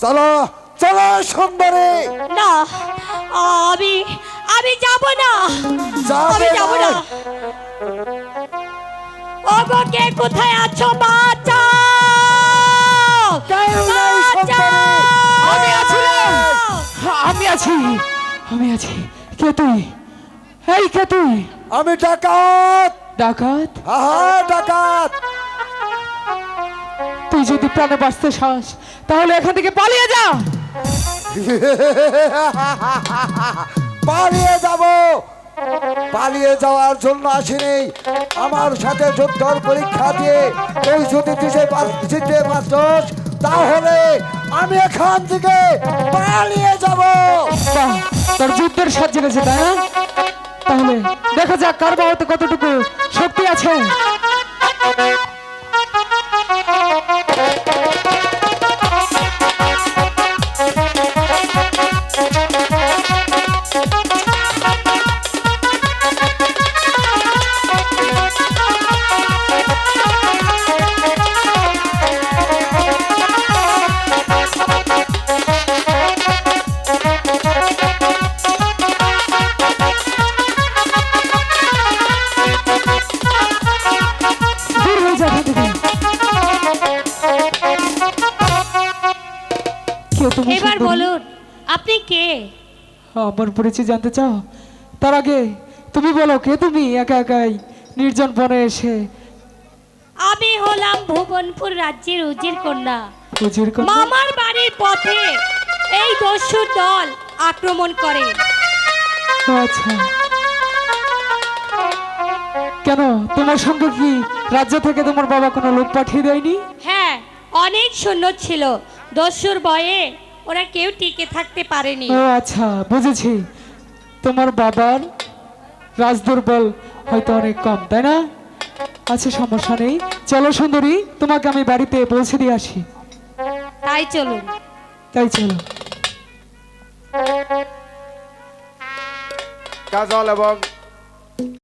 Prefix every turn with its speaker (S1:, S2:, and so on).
S1: চলো চলো সুন্দরী
S2: না আমি আমি যাব না। আমি
S1: যাবে না।
S2: ওগো কে কোথায় আছো?
S1: নেই
S3: আমি আছি। আমি আছি। আমি আছি। কে তুই? এই কে তুই?
S1: আমি ডাকাত।
S3: ডাকাত?
S1: আহা ডাকাত।
S3: তুই যদি প্রাণে বাঁচতে চাস তাহলে এখান থেকে পালিয়ে যা।
S1: পালিয়ে যাব। পালিয়ে যাওয়ার জন্য আসিনি। আমার সাথে যুদ্ধর পরীক্ষা দিয়ে তুই যদি জিততে পারছস তাহলে আমি এখান থেকে পালিয়ে যাব।
S3: তোর যুদ্ধের সাহায্য গেছে তাই না? তাহলে দেখা যাক কার বাবাতে কতটুকু শক্তি আছে। তুমি
S2: এবার? বলুন। আপনি কে?
S3: আমার পরিচয় জানতে চাও? তার আগে তুমি বলো কে তুমি? একা একাই নির্জন বনে এসে।
S2: আমি হলাম ভুবনপুর রাজ্যের উজির কন্যা।
S3: উজির কন্যা?
S2: মামার বাড়ির পথে এই দস্যুর দল আক্রমণ করে।
S3: আচ্ছা। কেন? তোমার সঙ্গে কি রাজ্য থেকে তোমার বাবা কোনো লোক পাঠিয়ে দেয়নি?
S2: হ্যাঁ অনেক সৈন্য ছিল। দস্যুর ভয়ে ওরা কেউ টিকে থাকতে পারেনি।
S3: ও আচ্ছা বুঝেছি। তোমার বাবার রাজদুর্বল হয়তো অনেক কম তাই না? আচ্ছা সমস্যা নেই। চলো সুন্দরী তোমাকে আমি বাড়িতে পৌঁছে দিয়ে আসি।
S2: তাই চলুন।
S3: তাই চলো।
S1: কাজল এবং